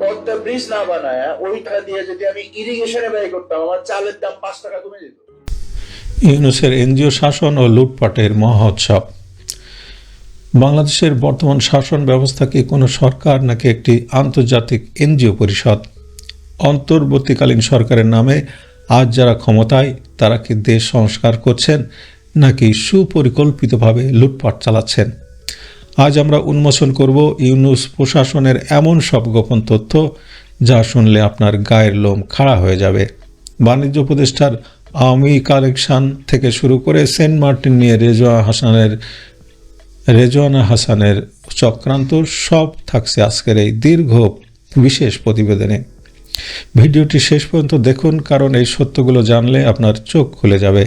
Padma bridge না বানায় ওই টাকা দিয়ে যদি আমি ইরিগেশনে ব্যয় করতাম, আমার চালের দাম পাঁচ টাকা কমে যেত। ইউনুসের এনজিও শাসন ও লুটপাটের মহোৎসব। বাংলাদেশের বর্তমান শাসন ব্যবস্থা কি কোনো সরকার নাকি একটি আন্তর্জাতিক এনজিও পরিষদ? অন্তর্বর্তীকালীন সরকারের নামে আজ যারা ক্ষমতায়, তারা কি দেশ সংস্কার করছেন নাকি সুপরিকল্পিতভাবে লুটপাট চালাচ্ছেন? আজ আমরা উন্মোচন করব ইউনুস প্রশাসনের এমন সব গোপন তথ্য যা শুনলে আপনার গায়ের লোম খাড়া হয়ে যাবে। বাণিজ্য উপদেষ্টার আওয়ামী কালেকশন থেকে শুরু করে সেন্ট মার্টিন নিয়ে রেজওয়া হাসানের রেজওয়ানা হাসানের চক্রান্ত সব থাকছে আজকের এই দীর্ঘ বিশেষ প্রতিবেদনে। ভিডিওটি শেষ পর্যন্ত দেখুন, কারণ এই সত্যগুলো জানলে আপনার চোখ খুলে যাবে।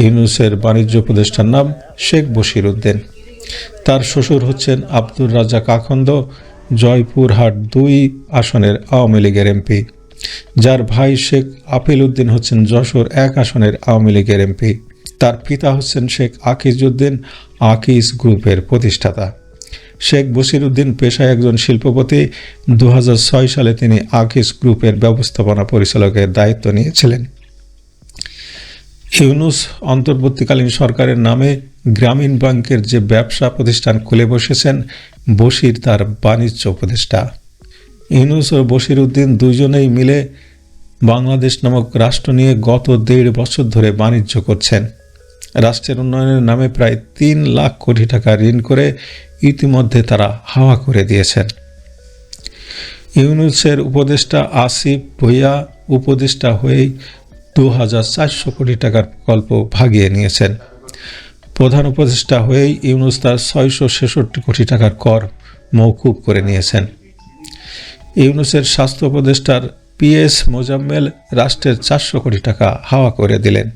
ইউনুসের বাণিজ্য উপদেষ্টার নাম শেখ বশির উদ্দিন। তার শ্বশুর হচ্ছেন আব্দুর রাজ্জাক আখন্দ, জয়পুরহাট দুই আসনের আওয়ামী লীগের এমপি। যার ভাই শেখ আপিল উদ্দিন হচ্ছেন যশোর এক আসনের আওয়ামী লীগের এমপি। তার পিতা হচ্ছেন শেখ আকিজউদ্দিন আকিজ গ্রুপের প্রতিষ্ঠাতা। শেখ বশির উদ্দিন পেশায় একজন শিল্পপতি। দু হাজার ছয় সালে তিনি আকিজ গ্রুপের ব্যবস্থাপনা পরিচালকের দায়িত্ব নিয়েছিলেন। ইউনুস অন্তর্বর্তীকালীন সরকারের নামে গ্রামীণ ব্যাংকের যে ব্যবসা প্রতিষ্ঠান খুলে বসেছেন, বশির তার বাণিজ্য উপদেষ্টা। ইউনুস ও বশির উদ্দিন দুজনেই মিলে বাংলাদেশ নামক রাষ্ট্র নিয়ে গত দেড় বছর ধরে বাণিজ্য করছেন। রাষ্ট্রের উন্নয়নের নামে প্রায় তিন লাখ কোটি টাকা ঋণ করে ইতিমধ্যে তারা হাওয়া করে দিয়েছেন। ইউনুসের উপদেষ্টা আসিফ ভুইয়া উপদেষ্টা হয়েই দু হাজার চারশো কোটি টাকার প্রকল্প ভাগিয়ে নিয়েছেন। প্রধান উপদেষ্টা হয়েই ইউনুস তার ছয়শো ছেষট্টি কোটি টাকার কর মৌকুব করে নিয়েছেন। ইউনুসের স্বাস্থ্য উপদেষ্টার পিএস মোজাম্মেল রাষ্ট্রের চারশো কোটি টাকা হাওয়া করে দিলেন।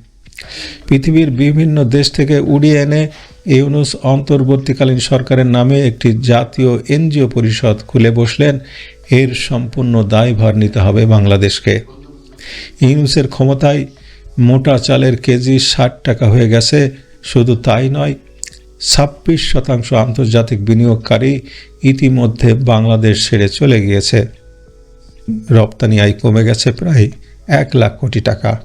পৃথিবীর বিভিন্ন দেশ থেকে উড়িয়ে এনে ইউনুস অন্তর্বর্তীকালীন সরকারের নামে একটি জাতীয় এনজিও পরিষদ খুলে বসলেন। এর সম্পূর্ণ দায়ভার নিতে হবে বাংলাদেশকে। ইউনুসের ক্ষমতায় মোটা চালের কেজি ষাট টাকা হয়ে গেছে। শুধু তাই নয়, ছাব্বিশ শতাংশ আন্তর্জাতিক বিনিয়োগকারী ইতিমধ্যে বাংলাদেশ ছেড়ে চলে গিয়েছে। রপ্তানি আয় কমে গেছে প্রায় এক লাখ কোটি টাকা।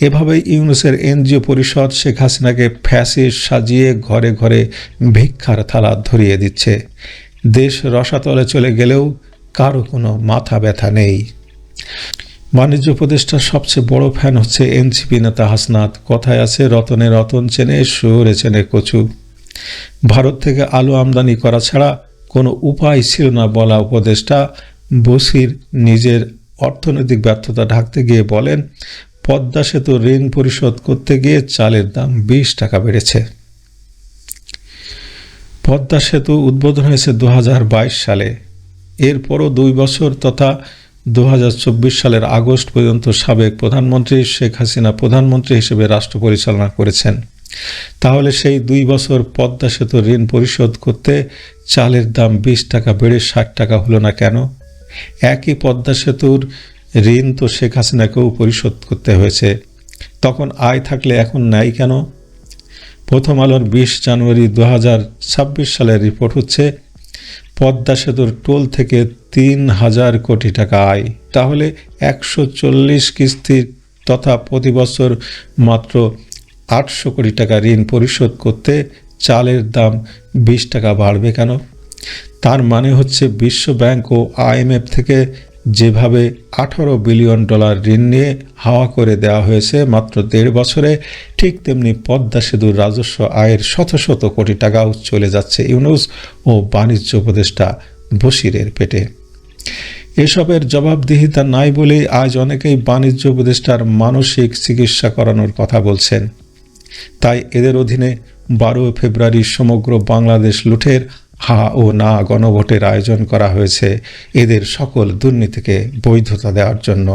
এভাবে ইউনুসের এনজিও পরিষদ শেখ হাসিনাকে ফ্যাসিস সাজিয়ে ঘরে ঘরে ভিক্ষার থালা ধরিয়ে দিচ্ছে। দেশ রসাতলে চলে গেলেও কারও কোনো মাথা ব্যথা নেই। বাণিজ্য উপদেষ্টার সবচেয়ে বড় ফ্যান হচ্ছে এনসিপি নেতা হাসনাত। কথায় আছে, রতনে রতন চেনে শহরে চেনে কচু। ভারত থেকে আলু আমদানি করা ছাড়া কোনো উপায় ছিল না বলা উপদেষ্টা। বসির নিজের অর্থনৈতিক ব্যর্থতা ঢাকতে গিয়ে বলেন, পদ্মা সেতু ঋণ পরিশোধ করতে গিয়ে চালের দাম বিশ টাকা বেড়েছে। পদ্মা সেতু উদ্বোধন হয়েছে দু হাজার বাইশ সালে। এরপরও দুই বছর তথা দু হাজার চব্বিশ সালের আগস্ট পর্যন্ত সাবেক প্রধানমন্ত্রী শেখ হাসিনা প্রধানমন্ত্রী হিসেবে রাষ্ট্র পরিচালনা করেছেন। তাহলে সেই দুই বছর পদ্মা সেতু ঋণ পরিশোধ করতে চালের দাম বিশ টাকা বেড়ে ষাট টাকা হলো না কেন? একই পদ্মা সেতুর ঋণ তো শেখ হাসিনাকেও পরিশোধ করতে হয়েছে। তখন আয় থাকলে এখন নাই কেন? প্রথম আলোর বিশ জানুয়ারি দু হাজার ছাব্বিশ সালের রিপোর্ট হচ্ছে পদ্মা সেতুর টোল থেকে তিন হাজার কোটি টাকা আয়। তাহলে একশো চল্লিশ কিস্তি তথা প্রতি বছর মাত্র আটশো কোটি টাকা ঋণ পরিশোধ করতে চালের দাম বিশ টাকা বাড়বে কেন? তার মানে হচ্ছে বিশ্ব ব্যাংক ও আইএমএফ থেকে যেভাবে আঠারো বিলিয়ন ডলার ঋণ নিয়ে হাওয়া করে দেওয়া হয়েছে মাত্র দেড় বছরে, ঠিক তেমনি পদ্মা সেতুর রাজস্ব আয়ের শত শত কোটি টাকাও চলে যাচ্ছে ইউনুস ও বাণিজ্য উপদেষ্টা বশিরের পেটে। এসবের জবাবদিহিতা নাই বলেই আজ অনেকেই বাণিজ্য উপদেষ্টার মানসিক চিকিৎসা করানোর কথা বলছেন। তাই এদের অধীনে বারো ফেব্রুয়ারি সমগ্র বাংলাদেশ লুঠের হা ও না গণভোটের আয়োজন করা হয়েছে এদের সকল দুর্নীতিকে বৈধতা দেওয়ার জন্য।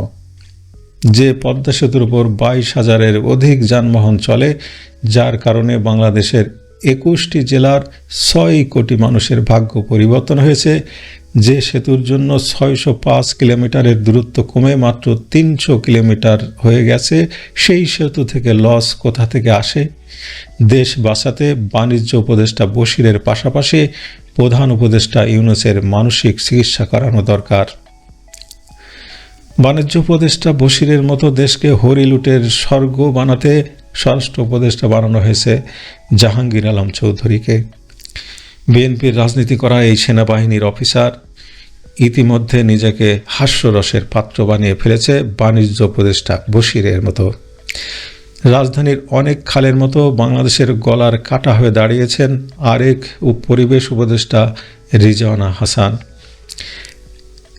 যে পদ্মা সেতুর উপর বাইশ হাজারের অধিক যানবাহন চলে, যার কারণে বাংলাদেশের একুশটি জেলার ছয় কোটি মানুষের ভাগ্য পরিবর্তন হয়েছে। যে সেতুর জন্য ছয়শো পাঁচ কিলোমিটারের দূরত্ব কমে মাত্র তিনশো কিলোমিটার হয়ে গেছে, সেই সেতু থেকে লস কোথা থেকে আসে? দেশ বাঁচাতে বাণিজ্য উপদেষ্টা বশিরের পাশাপাশি প্রধান উপদেষ্টা ইউনুসের মানসিক চিকিৎসা করানো দরকার। বাণিজ্য উপদেষ্টা বশিরের মতো দেশকে হরিলুটের স্বর্গ বানাতে স্বরাষ্ট্র উপদেষ্টা বানানো হয়েছে জাহাঙ্গীর আলম চৌধুরীকে। বিএনপির রাজনীতি করা এই সেনাবাহিনীর অফিসার ইতিমধ্যে নিজেকে হাস্যরসের পাত্র বানিয়ে ফেলেছে বাণিজ্য উপদেষ্টা বশিরের মতো। রাজধানীর অনেক খালের মতো বাংলাদেশের গলার কাটা হয়ে দাঁড়িয়েছেন আরেক পরিবেশ উপদেষ্টা রিজওয়ানা হাসান।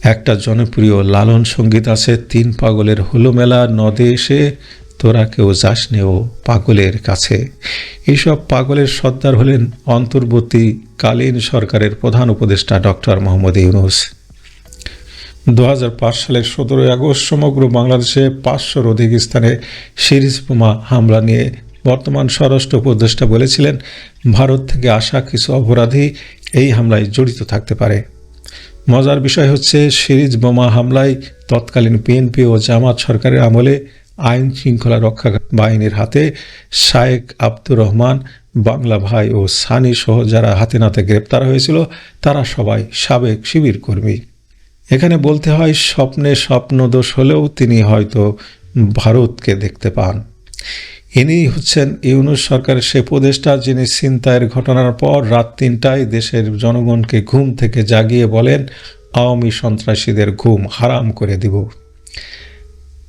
একটা জনপ্রিয় লালন সংগীত আছে, তিন পাগলের হুলো মেলা নদে এসে তোরা কেউ যাস নেও পাগলের কাছে। এইসব পাগলের সর্দার হলেন অন্তর্বর্তীকালীন সরকারের প্রধান উপদেষ্টা ডক্টর মোহাম্মদ ইউনুস। দু হাজার পাঁচ সালের সতেরোই আগস্ট সমগ্র বাংলাদেশে পাঁচশোর অধিক স্থানে সিরিজ বোমা হামলা নিয়ে বর্তমান স্বরাষ্ট্র উপদেষ্টা বলেছিলেন, ভারত থেকে আসা কিছু অপরাধী এই হামলায় জড়িত থাকতে পারে। মজার বিষয় হচ্ছে, সিরিজ বোমা হামলায় তৎকালীন বিএনপি ও জামাত সরকারের আমলে আইন শৃঙ্খলা রক্ষা বাহিনীর হাতে শায়েক আব্দুর রহমান, বাংলা ভাই ও সানি সহ যারা হাতে নাতে গ্রেপ্তার হয়েছিল, তারা সবাই সাবেক শিবির কর্মী। এখানে বলতে হয়, স্বপ্নে স্বপ্নদোষ হলেও তিনি হয়তো ভারতকে দেখতে পান। ইনি হচ্ছেন ইউনুস সরকারের সে উপদেষ্টা, যিনি ছিনতাইয়ের ঘটনার পর রাত তিনটায় দেশের জনগণকে ঘুম থেকে জাগিয়ে বলেন, আওয়ামী সন্ত্রাসীদের ঘুম হারাম করে দিব।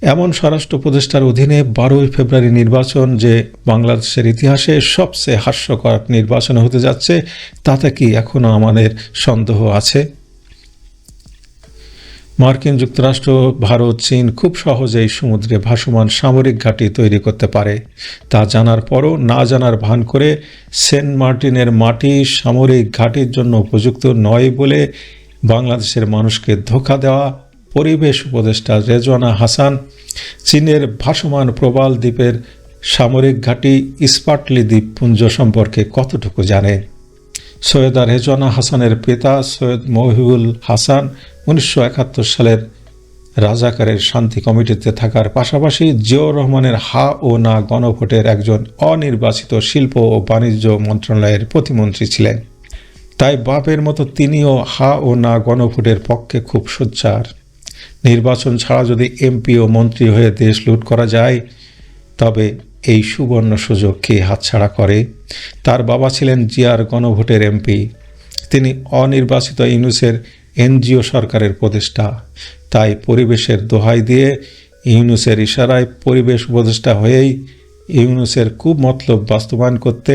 এমন স্বরাষ্ট্র উপদেষ্টার অধীনে বারোই ফেব্রুয়ারি নির্বাচন যে বাংলাদেশের ইতিহাসে সবচেয়ে হাস্যকর নির্বাচন হতে যাচ্ছে, তাতে কি এখনও আমাদের সন্দেহ আছে? মার্কিন যুক্তরাষ্ট্র, ভারত, চীন খুব সহজেই সমুদ্রে ভাসমান সামরিক ঘাঁটি তৈরি করতে পারে। তা জানার পরও না জানার ভান করে সেন্ট মার্টিনের মাটি সামরিক ঘাঁটির জন্য উপযুক্ত নয় বলে বাংলাদেশের মানুষকে ধোকা দেওয়া পরিবেশ উপদেষ্টা রেজওয়ানা হাসান চীনের ভাসমান প্রবাল দ্বীপের সামরিক ঘাঁটি ইস্পাটলি দ্বীপপুঞ্জ সম্পর্কে কতটুকু জানে। সৈয়দা রেজওয়ানা হাসানের পিতা সৈয়দ মহিবুল হাসান উনিশশো একাত্তর সালের রাজাকারের শান্তি কমিটিতে থাকার পাশাপাশি জিয়াউর রহমানের হা ও না গণভোটের একজন অনির্বাচিত শিল্প ও বাণিজ্য মন্ত্রণালয়ের প্রতিমন্ত্রী ছিলেন। তাই বাপের মতো তিনিও হা ও না গণভোটের পক্ষে খুব সোচ্চার। নির্বাচন ছাড়া যদি এমপি ও মন্ত্রী হয়ে দেশ লুট করা যায়, তবে এই সুবর্ণ সুযোগ কে হাতছাড়া করে? তার বাবা ছিলেন জিয়ার গণভোটের এমপি। তিনি অনির্বাচিত ইউনুসের এনজিও সরকারের উপদেষ্টা তাই পরিবেশের দোহাই দিয়ে ইউনুসের ইশারায় পরিবেশ উপদেষ্টা হয়েই ইউনুসের খুব মতলব বাস্তবায়ন করতে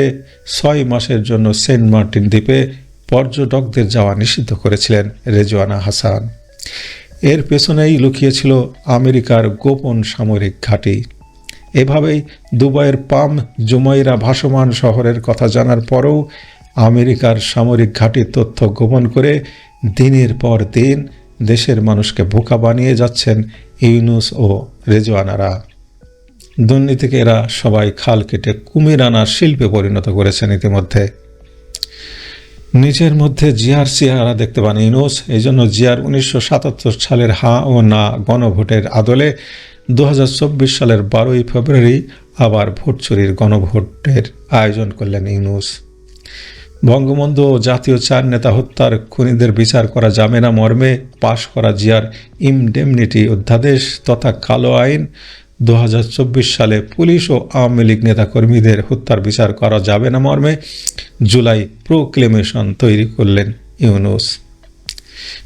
ছয় মাসের জন্য সেন্ট মার্টিন দ্বীপে পর্যটকদের যাওয়া নিষিদ্ধ করেছিলেন রেজওয়ানা হাসান। এর পেছনেই লুকিয়েছিল আমেরিকার গোপন সামরিক ঘাঁটি। এভাবেই দুবাইয়ের পাম জুমাইরা ভাসমান শহরের কথা জানার পরেও আমেরিকার সামরিক ঘাঁটির তথ্য গোপন করে দিনের পর দিন দেশের মানুষকে বোকা বানিয়ে যাচ্ছেন ইউনুস ও রেজওয়ানারা। দুর্নীতিকে এরা সবাই খাল কেটে কুমির আনার শিল্পে পরিণত করেছেন ইতিমধ্যে। নিজের মধ্যে জিয়ার চেহারা দেখতে পান ইউনুস। এই জন্য জিয়ার উনিশশো সাতাত্তর সালের হা ও না গণভোটের আদলে দু হাজার চব্বিশ সালের বারোই ফেব্রুয়ারি আবার ভোট চুরির গণভোটের আয়োজন করলেন ইউনুস। বঙ্গবন্ধু জাতীয় চার নেতা হত্যার খুনিদের বিচার করা যাবে না মর্মে পাশ করা জিয়ার ইমডেমনিটি অধ্যাদেশ তথা কালো আইন দু হাজার চব্বিশ সালে পুলিশ ও আওয়ামী লীগ নেতাকর্মীদের হত্যার বিচার করা যাবে না মর্মে জুলাই প্রোক্লেমেশন তৈরি করলেন ইউনুস।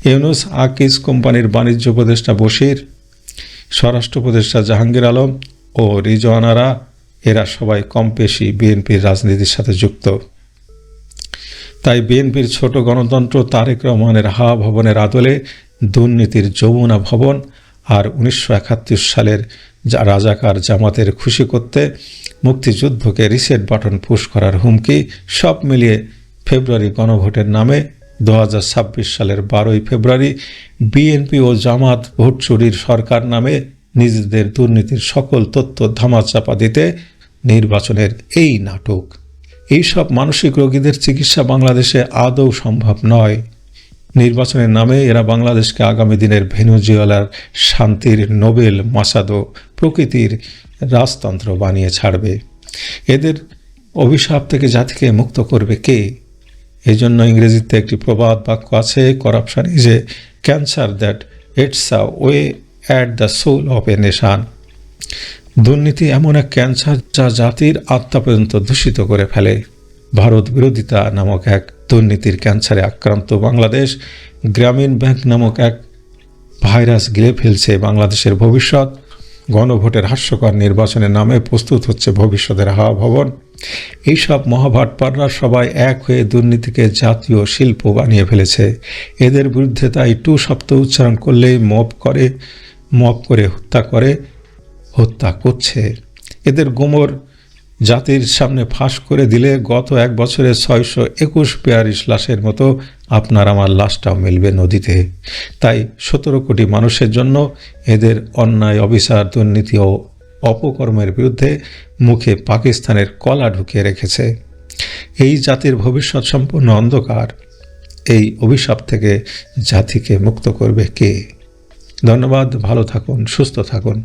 ইউনুস আকিজ কোম্পানির বাণিজ্য উপদেষ্টা বশির স্বরাষ্ট্র উপদেষ্টা জাহাঙ্গীর আলম ও রিজওয়ানারা, এরা সবাই কম বেশি বিএনপির রাজনীতির সাথে যুক্ত। তাই বিএনপির ছোট গণতন্ত্র তারেক রহমানের হা ভবনের আদলে দুর্নীতির যমুনা ভবন আর উনিশশো একাত্তর সালের রাজাকার জামাতের খুশি করতে মুক্তিযুদ্ধকে রিসেট বাটন পুশ করার হুমকি সব মিলিয়ে ফেব্রুয়ারি গণভোটের নামে দু হাজার ছাব্বিশ সালের বারোই ফেব্রুয়ারি বিএনপি ও জামাত ভোট চুরির সরকার নামে নিজেদের দুর্নীতির সকল তথ্য ধামাচাপা দিতে নির্বাচনের এই নাটক। এইসব মানসিক রোগীদের চিকিৎসা বাংলাদেশে আদৌ সম্ভব নয়। নির্বাচনের নামে এরা বাংলাদেশকে আগামী দিনের ভেনুজুয়েলার শান্তির নোবেল মাসাদো প্রকৃতির রাজতন্ত্র বানিয়ে ছাড়বে। এদের অভিশাপ থেকে জাতিকে মুক্ত করবে কে? এই জন্য ইংরেজিতে একটি প্রবাদ বাক্য আছে corruption is a cancer that eats away at the soul of a nation দুর্নীতি এমন এক ক্যান্সার যা জাতির আত্মা পর্যন্ত দূষিত করে ফেলে। ভারত বিরোধিতা নামক এক দুর্নীতির ক্যান্সারে আক্রান্ত বাংলাদেশ, গ্রামীণ ব্যাংক নামক এক ভাইরাস গিলে ফেলছে বাংলাদেশের ভবিষ্যৎ। গণভোটের হাস্যকর নির্বাচনের নামে প্রস্তুত হচ্ছে ভবিষ্যতের হাওয়া ভবন। এইসব মহাভাটপাররা সবাই এক হয়ে দুর্নীতিকে জাতীয় শিল্প বানিয়ে ফেলেছে। এদের বিরুদ্ধে তাই টু শব্দ উচ্চারণ করলেই মপ করে মপ করে হত্যা করে, হত্যা করছে। এদের গোমর জাতির সামনে ফাঁস করে দিলে গত এক বছরে ছয়শো একুশ বিয়াল্লিশ লাশের মতো আপনার আমার লাশটাও মিলবে নদীতে। তাই সতেরো কোটি মানুষের জন্য এদের অন্যায়, অবিচার, দুর্নীতি ও অপকর্মের বিরুদ্ধে মুখে পাকিস্তানের কলা ঢুকিয়ে রেখেছে। এই জাতির ভবিষ্যৎ সম্পূর্ণ অন্ধকার। এই অভিশাপ থেকে জাতিকে মুক্ত করবে কে? ধন্যবাদ, ভালো থাকুন, সুস্থ থাকুন।